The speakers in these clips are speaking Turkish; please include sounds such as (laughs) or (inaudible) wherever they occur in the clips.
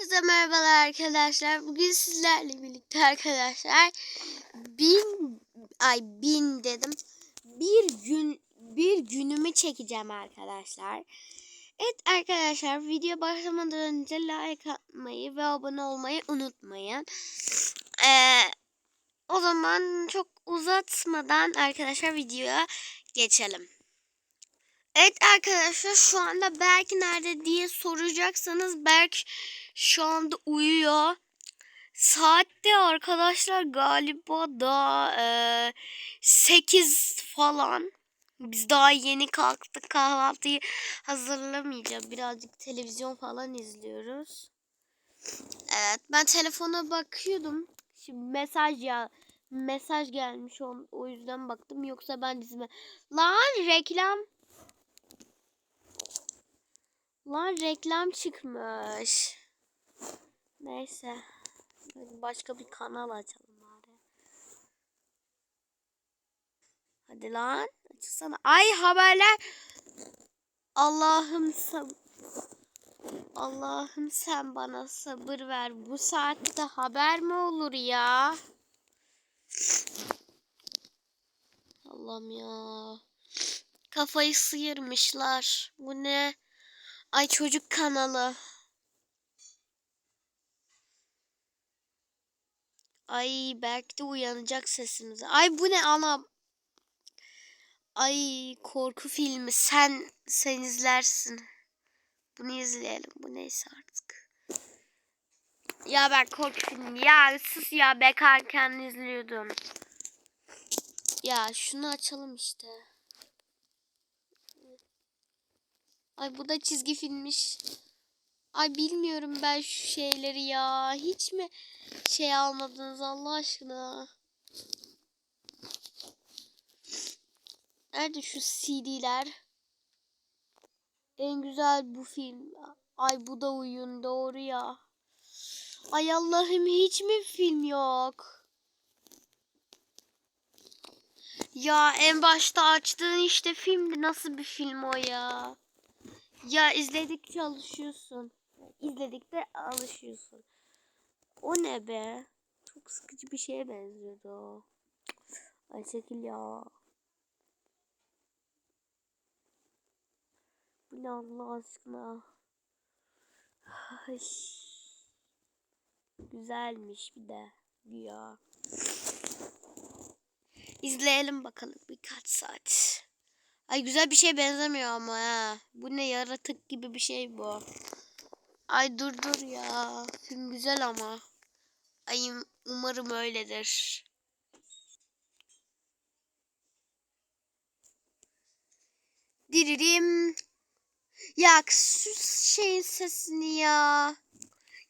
Herkese merhabalar arkadaşlar. Bugün sizlerle birlikte arkadaşlar bin ay bin dedim. Bir gün bir günümü çekeceğim arkadaşlar. Evet arkadaşlar video başlamadan önce like atmayı ve abone olmayı unutmayın. Ee, o zaman çok uzatmadan arkadaşlar videoya geçelim. Evet arkadaşlar şu anda Berk nerede diye soracaksanız Berk şu anda uyuyor. Saatte arkadaşlar galiba daha e, 8 falan. Biz daha yeni kalktık kahvaltıyı hazırlamayacağım. Birazcık televizyon falan izliyoruz. Evet ben telefona bakıyordum. Şimdi mesaj ya mesaj gelmiş o, o yüzden baktım. Yoksa ben dizime lan reklam Lan reklam çıkmış. Neyse. Başka bir kanal açalım bari. Hadi lan. Açsana. Ay haberler. Allah'ım sab Allah'ım sen bana sabır ver. Bu saatte haber mi olur ya? Allah'ım ya. Kafayı sıyırmışlar. Bu ne? Ay çocuk kanalı. Ay belki de uyanacak sesimize. Ay bu ne anam? Ay korku filmi. Sen sen izlersin. Bunu izleyelim. Bu neyse artık. Ya ben korku filmi. Ya sus ya bekarken izliyordum. Ya şunu açalım işte. Ay bu da çizgi filmmiş. Ay bilmiyorum ben şu şeyleri ya. Hiç mi şey almadınız Allah aşkına? Nerede şu CD'ler? En güzel bu film. Ay bu da oyun doğru ya. Ay Allah'ım hiç mi film yok? Ya en başta açtığın işte filmdi. Nasıl bir film o ya? Ya izledikçe alışıyorsun. İzledikçe alışıyorsun. O ne be? Çok sıkıcı bir şeye benziyordu. Ay çekil ya. Bu ne Allah aşkına. Ay. Güzelmiş bir de. Ya. İzleyelim bakalım birkaç saat. Ay güzel bir şey benzemiyor ama ha. Bu ne yaratık gibi bir şey bu. Ay dur dur ya. Film güzel ama. Ay umarım öyledir. Diririm. Ya sus şeyin sesini ya.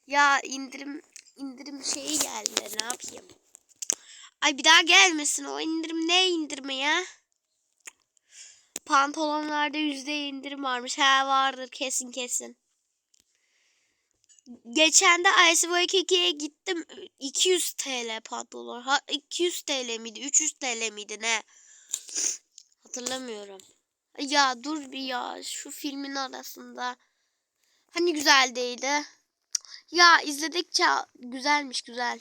Ya indirim indirim şeyi geldi ne yapayım. Ay bir daha gelmesin o indirim ne indirme ya. Pantolonlarda yüzde indirim varmış. Ha vardır kesin kesin. Geçen de Ice gittim. 200 TL pantolon. Ha 200 TL miydi? 300 TL miydi ne? Hatırlamıyorum. Ya dur bir ya şu filmin arasında. Hani güzel değildi. Ya izledikçe güzelmiş güzel.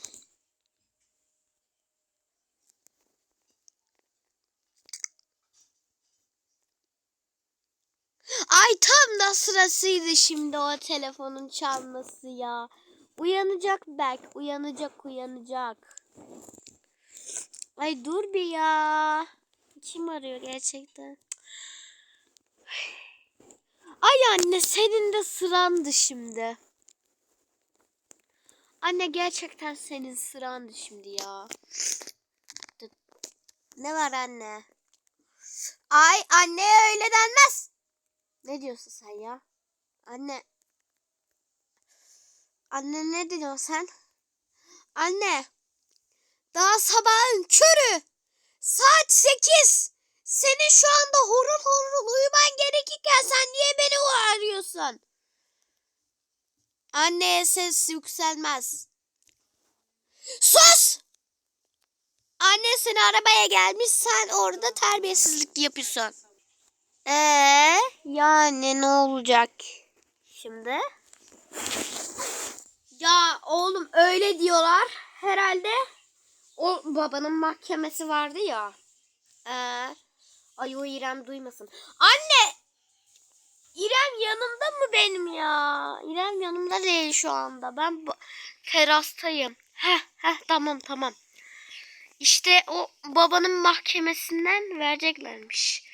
Ay tam da sırasıydı şimdi o telefonun çalması ya. Uyanacak belki. Uyanacak uyanacak. Ay dur bir ya. Kim arıyor gerçekten? Ay anne senin de sırandı şimdi. Anne gerçekten senin sırandı şimdi ya. Ne var anne? Ay anne öyle denmez. Ne diyorsun sen ya? Anne. Anne ne diyorsun sen? Anne. Daha sabahın körü. Saat sekiz. Senin şu anda horul horul uyuman gerekirken sen niye beni arıyorsun? Anne ses yükselmez. Sus! Anne seni arabaya gelmiş sen orada terbiyesizlik yapıyorsun. Ee, yani ne olacak şimdi? oğlum öyle diyorlar. Herhalde o babanın mahkemesi vardı ya. Ee, ay o İrem duymasın. Anne! İrem yanımda mı benim ya? İrem yanımda değil şu anda. Ben terastayım. Heh heh tamam tamam. İşte o babanın mahkemesinden vereceklermiş.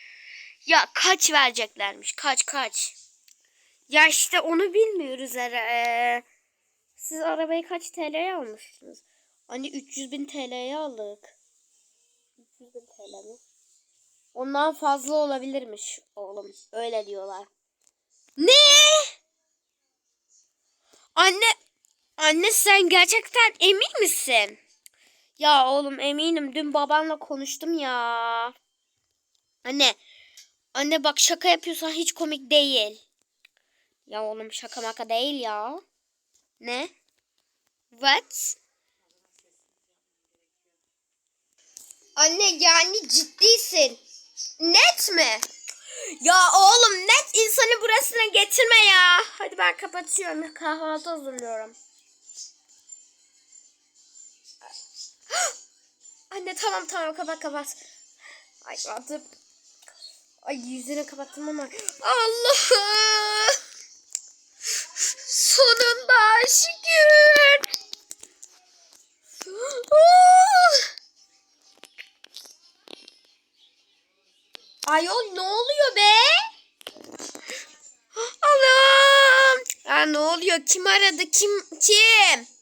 Ya kaç vereceklermiş? Kaç kaç? Ya işte onu bilmiyoruz herhalde. Siz arabayı kaç TL'ye almıştınız? Hani 300 bin TL'ye aldık. 300 bin TL mi? Ondan fazla olabilirmiş oğlum. Öyle diyorlar. Ne? Anne, anne sen gerçekten emin misin? Ya oğlum eminim. Dün babanla konuştum ya. Anne, anne bak şaka yapıyorsan hiç komik değil. Ya oğlum şaka maka değil ya. Ne? What? Anne yani ciddisin. Net mi? Ya oğlum net insanı burasına getirme ya. Hadi ben kapatıyorum. Kahvaltı hazırlıyorum. (gasps) Anne tamam tamam kapat kapat. Ay kapattım. Ay yüzünü kapattım ama. Allah'ım. Sonunda şükür. Oh! Ayol ne oluyor be? Allah'ım. Ya ne oluyor? Kim aradı? Kim? Kim?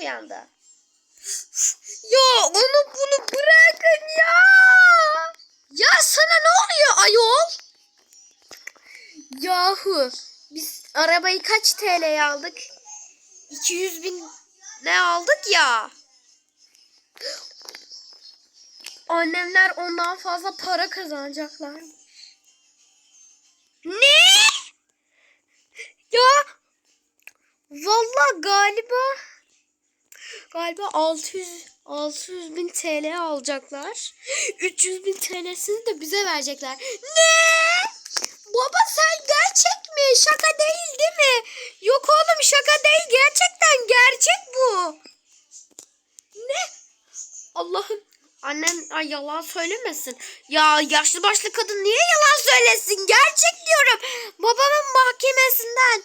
Uyandı. Ya onu bunu bırakın ya. Ya sana ne oluyor ayol? Yahu biz arabayı kaç TL'ye aldık? 200 bin ne aldık ya? Annemler ondan fazla para kazanacaklar. Ne? Ya Vallahi galiba galiba 600 600 bin TL alacaklar. (gasps) 300 bin TL'sini de bize verecekler. Ne? Baba sen gerçek mi? Şaka değil değil mi? Yok oğlum şaka değil. Gerçekten gerçek bu. Ne? Allah'ım. Annem ay yalan söylemesin. Ya yaşlı başlı kadın niye yalan söylesin? Gerçek diyorum. Babamın mahkemesinden.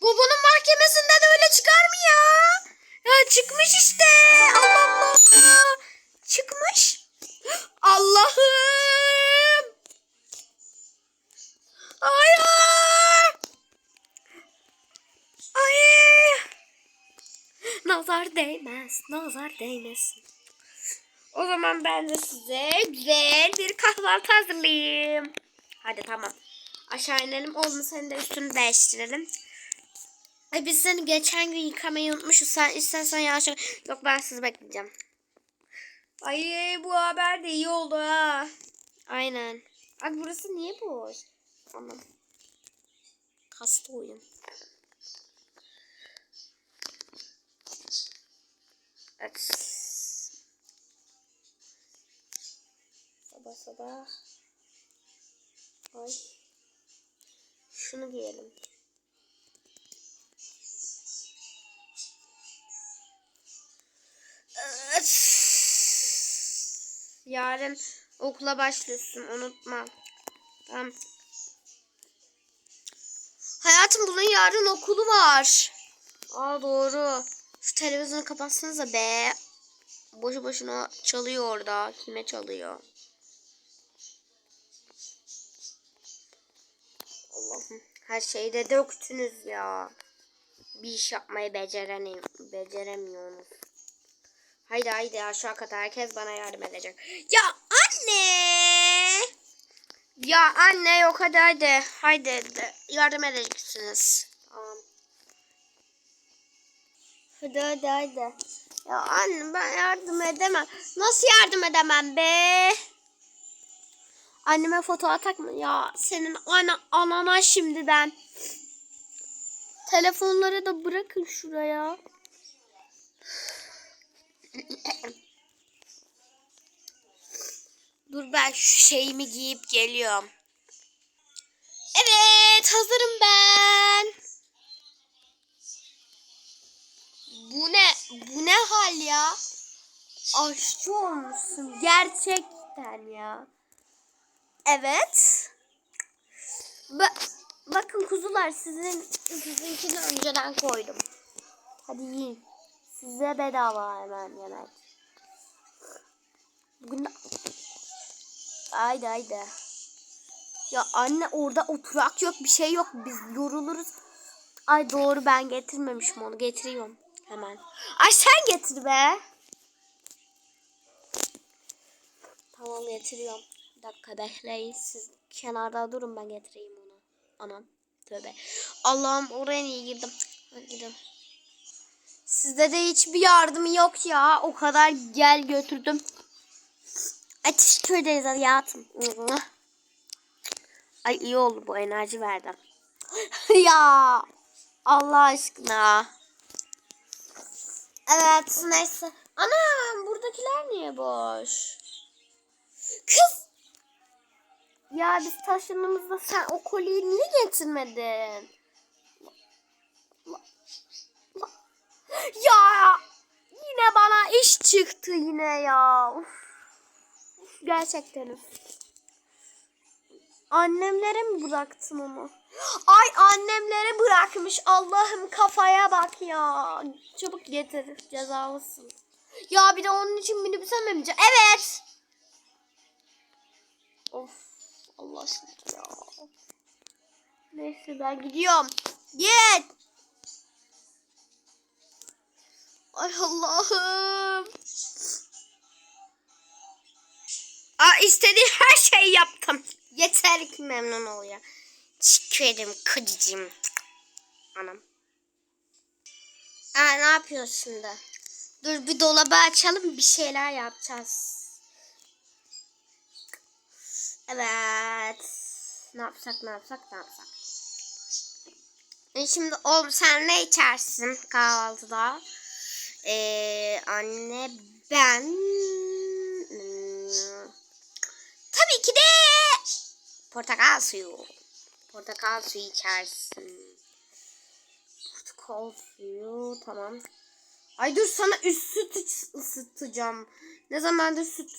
Babanın mahkemesinden öyle çıkar mı ya? Ya çıkmış işte. Allah Allah. Çıkmış. Allah'ım. Hayır. Ay. Nazar değmez. Nazar değmesin. O zaman ben de size güzel bir kahvaltı hazırlayayım. Hadi tamam. Aşağı inelim. Oğlum senin de üstünü değiştirelim. Ay biz seni geçen gün yıkamayı unutmuşuz. Sen istersen yavaş Yok ben sizi bekleyeceğim. Ay bu haber de iyi oldu ha. Aynen. Ay burası niye boş? Tamam. Hasta oyun. Evet. Sabah sabah. Ay. Şunu giyelim. Yarın okula başlıyorsun unutma. Tamam. Hayatım bunun yarın okulu var. Aa doğru. Şu televizyonu kapatsanıza be. Boşu boşuna çalıyor orada. Kime çalıyor? Allah'ım. Her şeyi de döktünüz ya. Bir iş yapmayı. Beceremiyorsunuz. Haydi haydi aşağı kata herkes bana yardım edecek. Ya anne! Ya anne yok hadi hadi. Haydi de yardım edeceksiniz. Tamam. Hadi hadi hadi. Ya anne ben yardım edemem. Nasıl yardım edemem be? Anneme foto atak mı? Ya senin ana anana şimdiden. Telefonları da bırakın şuraya. Dur ben şu şeyimi giyip geliyorum. Evet hazırım ben. Bu ne? Bu ne hal ya? Aşçı olmuşsun gerçekten ya. Evet. Ba bakın kuzular sizin sizinkini önceden koydum. Hadi yiyin. Size bedava hemen yemek. Bugün. Haydi haydi. Ya anne orada oturak yok bir şey yok. Biz yoruluruz. Ay doğru ben getirmemişim onu. Getiriyorum hemen. Ay sen getir be. Tamam getiriyorum. Bir dakika bekleyin. Siz kenarda durun ben getireyim onu. Anam. Tövbe. Allah'ım oraya niye girdim? Hadi. Sizde de hiçbir yardım yok ya. O kadar gel götürdüm. Ay teşekkür ederiz hayatım. Ay iyi oldu bu enerji verdi. (laughs) ya Allah aşkına. Evet neyse. Anam buradakiler niye boş? Kız. Ya biz taşındığımızda sen o kolyeyi niye getirmedin? Ya yine bana iş çıktı yine ya. Uf. Gerçekten. Annemlere mi bıraktın onu? Ay annemlere bırakmış. Allah'ım kafaya bak ya. Çabuk getir cezalısın. Ya bir de onun için minibüse mi bineceğim? Evet. Of Allah aşkına ya. Neyse ben gidiyorum. Git. Ay Allah'ım. Aa istediği her şeyi yaptım. Yeter ki memnun oluyor. Teşekkür ederim kocacığım. Anam. Aa ne yapıyorsun da? Dur bir dolabı açalım bir şeyler yapacağız. Evet. Ne yapsak ne yapsak ne yapsak. E şimdi oğlum sen ne içersin kahvaltıda? Ee, anne ben hmm, tabii ki de portakal suyu. Portakal suyu içersin. Portakal suyu tamam. Ay dur sana üst süt ısıtacağım. Ne zamandır süt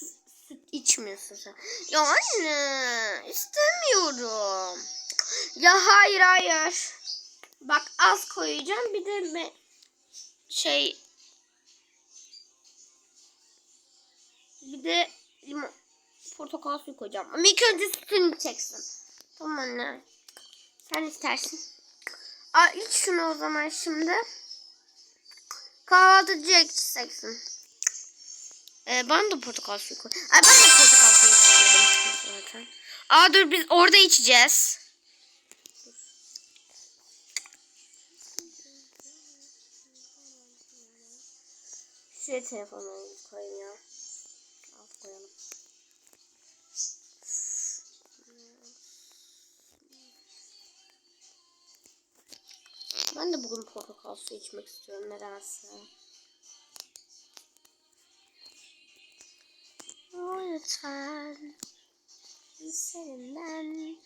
süt içmiyorsun sen. Ya anne istemiyorum. Ya hayır hayır. Bak az koyacağım bir de me- şey bir de limon portakal suyu koyacağım. Ama ilk önce sütünü içeceksin. Tamam anne. Sen istersin. Aa, iç şunu o zaman şimdi. Kahvaltıcıya gideceksin. Ee, ben de portakal suyu koy. Ay ben de portakal suyu istiyordum zaten. Aa dur biz orada içeceğiz. Şuraya telefonu koyayım ya. Ben de bugün portakal suyu içmek istiyorum nedense. O lütfen senden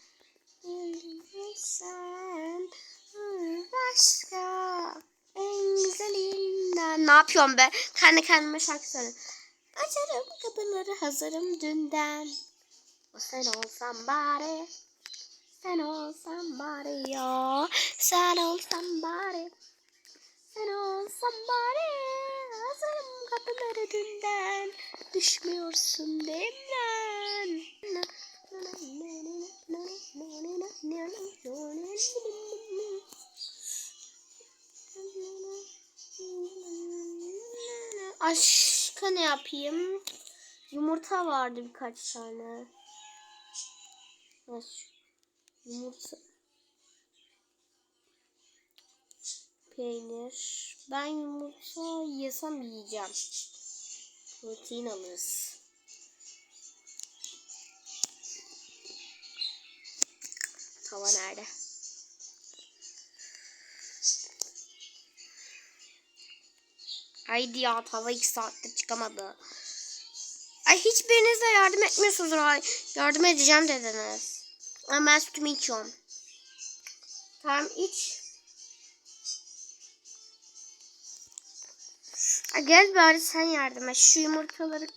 sen başka en güzelinden. Ne yapıyorum be? Kendi kendime şarkı söylüyorum. Açarım kapıları hazırım dünden. O sen olsan bari. Sen olsan bari ya. Sen olsan bari. Sen olsan bari. Hazırım kapıları dünden. Düşmüyorsun demlen. Aşka ne yapayım? Yumurta vardı birkaç tane. Nasıl? Yumurta. Peynir. Ben yumurta yesem yiyeceğim. Protein alırız. Tava nerede? Haydi ya tava 2 saattir çıkamadı. Ay hiçbiriniz de yardım etmiyorsunuz. Ay, yardım edeceğim dediniz. Ama ben sütümü içiyorum. Tamam iç. Ay, gel bari sen yardım et. Şu yumurtaları,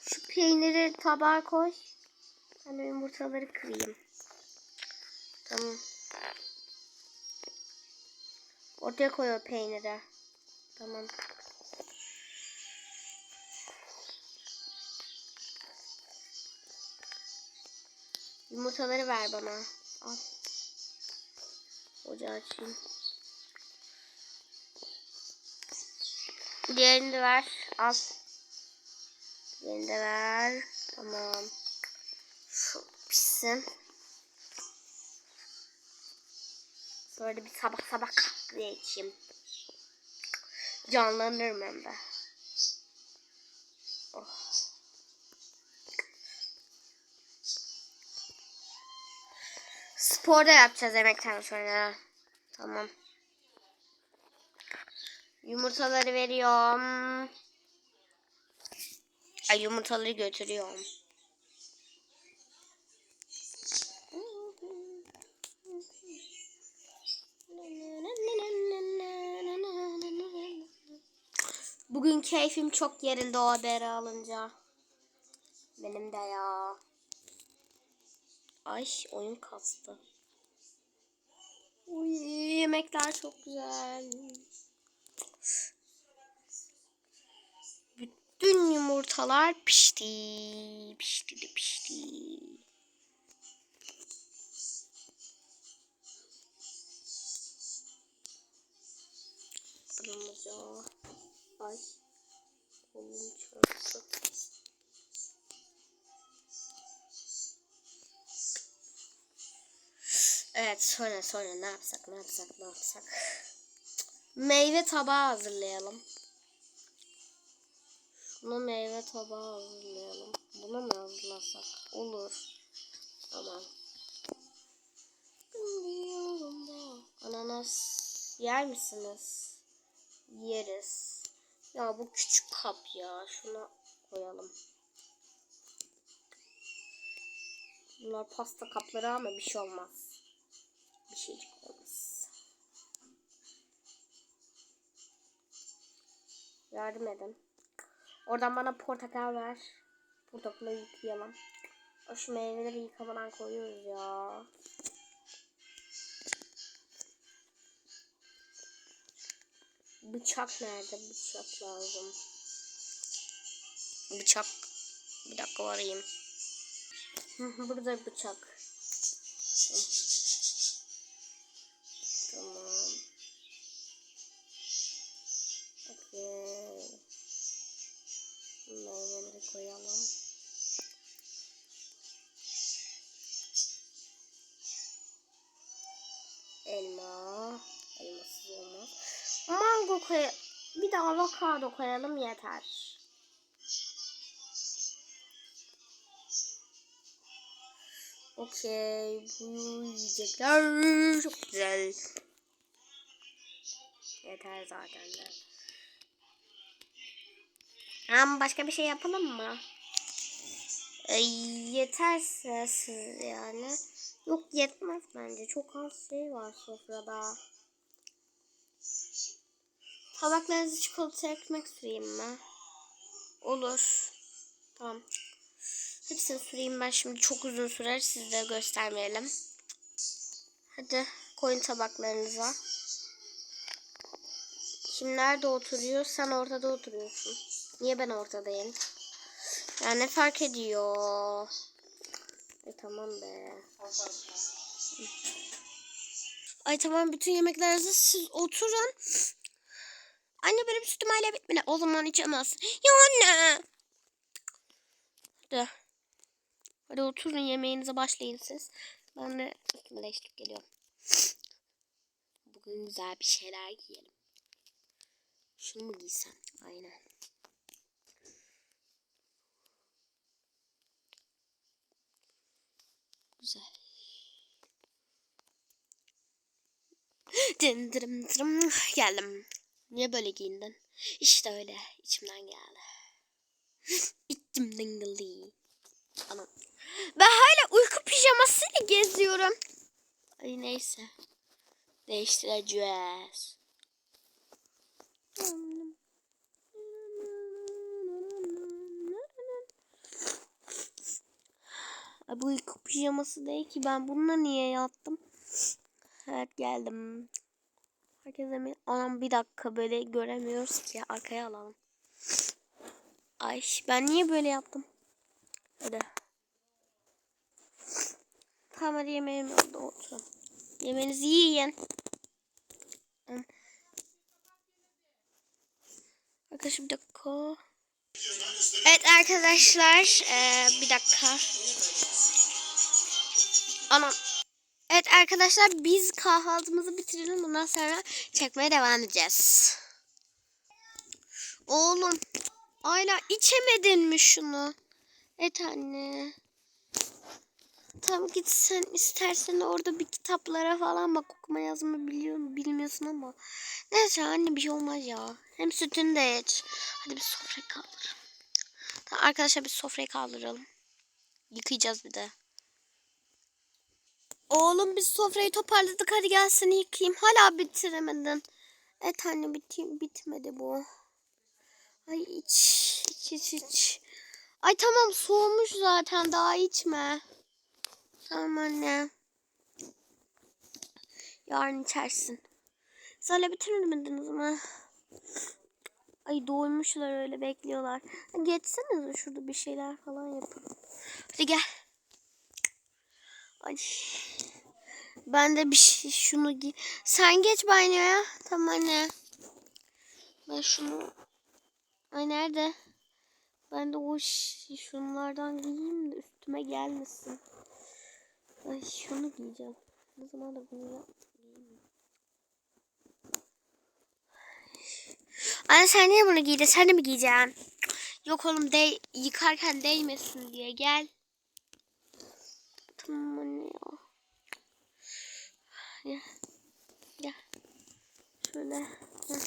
şu peyniri tabağa koy. Ben de yumurtaları kırayım. Tamam. Ortaya koy o peyniri. Tamam. Yumurtaları ver bana. Al. Ocağı açayım. Diğerini de ver. Al. Diğerini de ver. Tamam. Şu pişsin. Da bir sabah sabah kahve içeyim. Canlanırım hem de. Spor yapacağız yemekten sonra. Tamam. Yumurtaları veriyorum. Ay yumurtaları götürüyorum. Bugün keyfim çok yerinde o haberi alınca. Benim de ya. Ay oyun kastı. Uy, yemekler çok güzel. Bütün yumurtalar pişti. Pişti de pişti. Kırmızı. Ay. Kolum çarptı. Evet sonra sonra ne yapsak ne yapsak ne yapsak. Meyve tabağı hazırlayalım. Şuna meyve tabağı hazırlayalım. Buna mı hazırlasak? Olur. Tamam. Ananas yer misiniz? Yeriz. Ya bu küçük kap ya. Şuna koyalım. Bunlar pasta kapları ama bir şey olmaz. Bir şeycik olmaz. Yardım edin. Oradan bana portakal ver. Portakalı yıkayalım. Şu meyveleri yıkamadan koyuyoruz ya. Bıçak nerede? Bıçak lazım. Bıçak. Bir dakika arayayım. (laughs) Burada bıçak. Avokado koyalım yeter. Okey. Bu yiyecekler çok güzel. Yeter zaten de. Ama başka bir şey yapalım mı? E, yeterse yani. Yok yetmez bence. Çok az şey var sofrada. Tabaklarınızı çikolata ekmek süreyim mi? Olur. Tamam. Hepsini süreyim ben şimdi çok uzun sürer size göstermeyelim. Hadi koyun tabaklarınıza. Kim nerede oturuyor? Sen ortada oturuyorsun. Niye ben ortadayım? Ya ne fark ediyor? E tamam be. Ay tamam bütün yemekler hazır. Siz oturun. Anne benim sütüm hala bitmedi. O zaman içemez. Ya anne. Hadi. Hadi oturun yemeğinize başlayın siz. Ben de üstüme değiştirip geliyorum. Bugün güzel bir şeyler giyelim. Şunu mu giysem? Aynen. Güzel. (gasps) Dın dırım dırım. Geldim. Niye böyle giyindin? İşte öyle. içimden geldi. (laughs) İçimden geldi. Anam. Ben hala uyku pijamasıyla geziyorum. Ay neyse. Değiştireceğiz. Ay, bu uyku pijaması değil ki ben bununla niye yattım? Evet geldim. Herkese mi? Anam bir dakika böyle göremiyoruz ki arkaya alalım. Ay ben niye böyle yaptım? Hadi. Tamam hadi yemeğim oldu oturun. Yemeğinizi yiyin. Arkadaşlar bir dakika. Evet arkadaşlar eee, bir dakika. Anam. Evet arkadaşlar biz kahvaltımızı bitirelim. Bundan sonra çekmeye devam edeceğiz. Oğlum. Ayla içemedin mi şunu? Evet anne. Tamam git sen istersen orada bir kitaplara falan bak okuma yazma biliyor bilmiyorsun ama. Neyse anne bir şey olmaz ya. Hem sütünü de iç. Hadi bir sofrayı kaldır. Tamam, arkadaşlar bir sofrayı kaldıralım. Yıkayacağız bir de. Oğlum biz sofrayı toparladık hadi gel seni yıkayayım. Hala bitiremedin. Evet anne biti bitmedi bu. Ay iç iç iç iç. Ay tamam soğumuş zaten daha içme. Tamam anne. Yarın içersin. Siz hala bitiremediniz mi? Ay doymuşlar öyle bekliyorlar. Geçsenize şurada bir şeyler falan yapalım. Hadi gel. Ay. Ben de bir şey şunu giy. Sen geç banyoya. Tamam anne. Ben şunu. Ay nerede? Ben de o şunlardan giyeyim de üstüme gelmesin. Ay şunu giyeceğim. Ne zaman da bunu yap-. Anne sen niye bunu giydin? Sen de mi giyeceksin? Yok oğlum de yıkarken değmesin diye gel. Ya. Gel. Gel. Şöyle. Heh.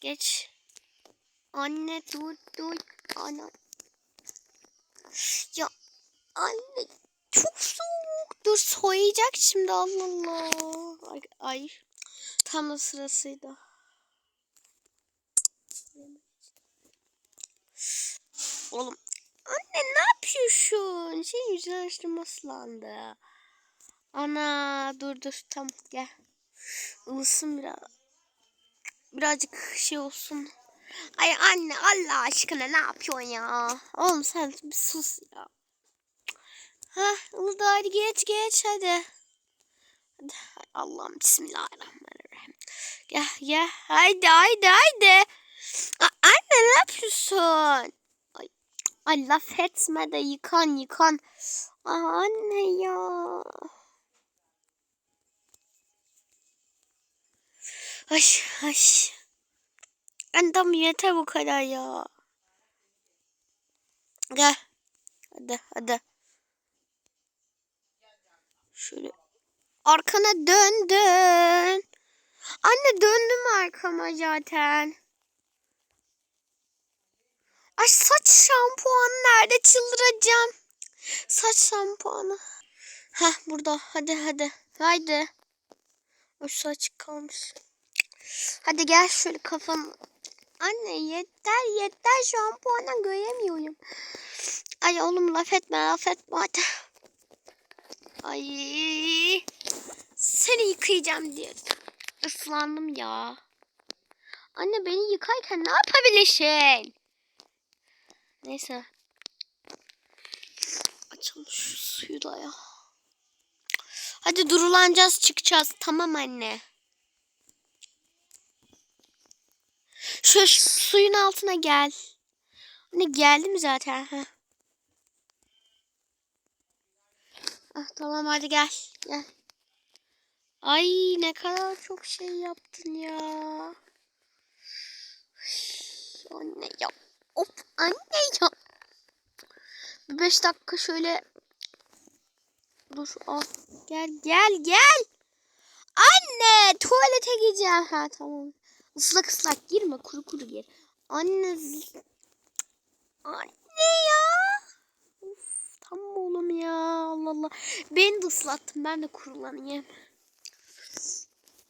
Geç. Anne dur dur. Ana. Ya anne çok soğuk. Dur soğuyacak şimdi Allah Allah. Ay, ay. Tam da sırasıydı. Oğlum. Anne ne yapıyorsun? Senin yüzün açtım ıslandı. Ana dur dur tam gel. Ilısın biraz. Birazcık şey olsun. Ay anne Allah aşkına ne yapıyorsun ya? Oğlum sen bir sus ya. Ha ılıdı hadi geç geç hadi. Hadi Allah'ım bismillahirrahmanirrahim. Gel gel haydi haydi haydi. A- anne ne yapıyorsun? Ay, laf etme de yıkan yıkan. Aa, anne ya. Ay ay. Tamam yeter bu kadar ya. Gel. Hadi hadi. Şöyle. Arkana dön dön. Anne döndüm arkama zaten. Ay saç şampuanı nerede çıldıracağım. Saç şampuanı. Heh burada hadi hadi. Haydi. O saç kalmış. Hadi gel şöyle kafanı. Anne yeter yeter şampuana göremiyorum. Ay oğlum laf etme laf etme hadi. Ay seni yıkayacağım diye ıslandım ya. Anne beni yıkarken ne yapabilirsin? Neyse. Açalım şu suyu da ya. Hadi durulanacağız çıkacağız. Tamam anne. Şu suyun altına gel. Anne geldim zaten. Heh. Ah, tamam hadi gel. Gel. Ay ne kadar çok şey yaptın ya. Anne ya. Of anne ya. Bir beş dakika şöyle. Dur al. Gel gel gel. Anne tuvalete gideceğim. Ha tamam. Islak ıslak girme kuru kuru gir. Anne. Anne ya. Of, tamam oğlum ya. Allah Allah. Beni de ıslattın. Ben de kurulanayım.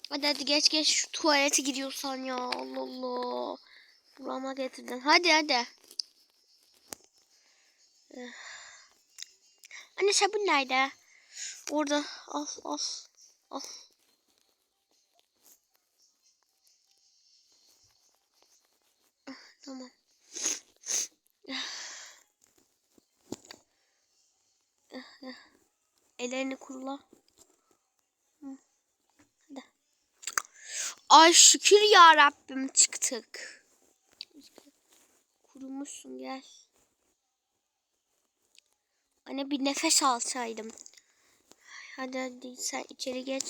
Hadi hadi geç geç şu tuvalete gidiyorsan ya. Allah Allah. Burama getirdin. Hadi hadi. Eh. Anne sabun nerede? Orada. Al al. Al. Ah, Tamam. Ellerini kurula. Hı. Hadi. Ay şükür ya Rabbim çıktık. Kurumuşsun gel. Anne bir nefes alsaydım. Hadi hadi sen içeri geç.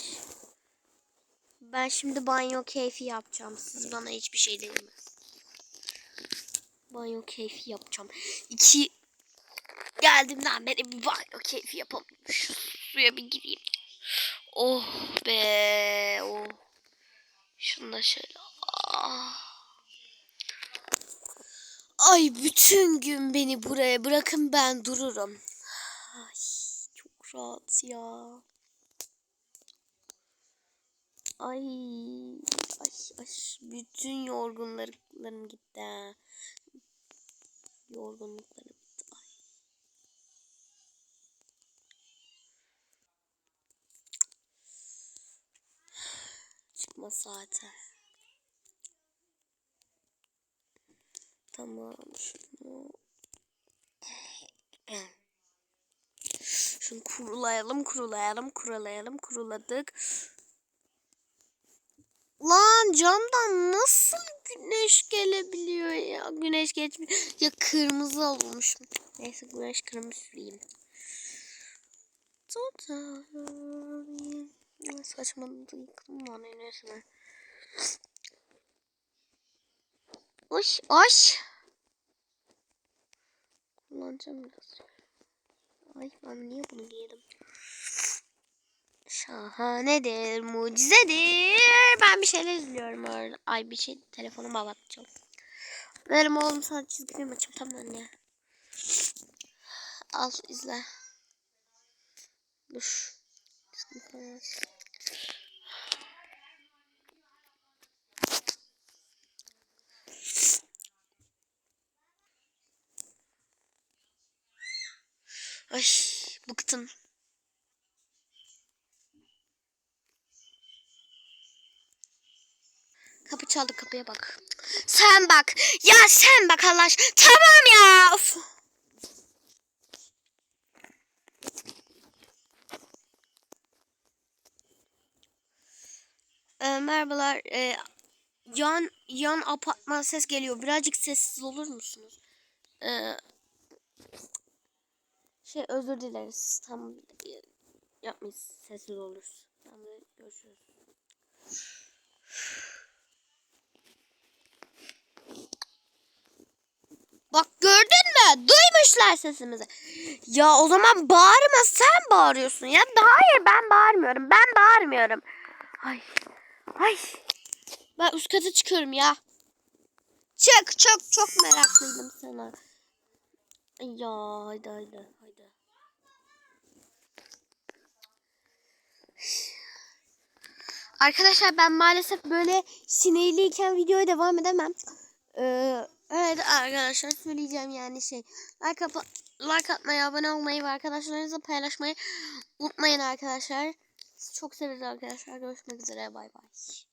Ben şimdi banyo keyfi yapacağım. Siz bana hiçbir şey demez. Banyo keyfi yapacağım. İki geldiğimden beri bir banyo keyfi yapamıyorum. Şu suya bir gireyim. Oh be. Oh. Şunu da şöyle. Ah. Ay bütün gün beni buraya bırakın ben dururum. Ay çok rahat ya. Ay ay ay bütün yorgunluklarım gitti. Yorgunluklarım gitti. Ay. Çıkma saati. Tamam şunu. (clears throat) Şunu kurulayalım, kurulayalım, kurulayalım, kuruladık. Lan camdan nasıl güneş gelebiliyor ya? Güneş geçmiyor. Ya kırmızı olmuş. Neyse güneş kırmızı süreyim. Saçmaladı yıkılım lan neyse. Oş oş. Kullanacağım biraz. Ay ben niye bunu giyerim? Şahanedir, mucizedir. Ben bir şeyler izliyorum orada. Ay bir şey telefonuma bakacağım. Verim oğlum sana çizgi film açayım tamam anne. Al izle. Dur. Çizgi film Ay bıktım. Kapı çaldı kapıya bak. Sen bak. Ya sen bak Allah. Tamam ya. Of. Ee, merhabalar. Ee, yan yan apartman ses geliyor. Birazcık sessiz olur musunuz? Ee, şey özür dileriz. Tam yapmayın sessiz oluruz. Tamam görüşürüz. Bak gördün mü? Duymuşlar sesimizi. Ya o zaman bağırma sen bağırıyorsun ya. Hayır ben bağırmıyorum. Ben bağırmıyorum. Ay. Ay. Ben üst kata çıkıyorum ya. Çık çok çok meraklıydım sana. Ya haydi haydi haydi. Arkadaşlar ben maalesef böyle sinirliyken videoya devam edemem. Ee, evet arkadaşlar söyleyeceğim yani şey. Like, apa- like atmayı, abone olmayı ve arkadaşlarınızla paylaşmayı unutmayın arkadaşlar. Sizi çok severiz arkadaşlar. Görüşmek üzere. Bay bay.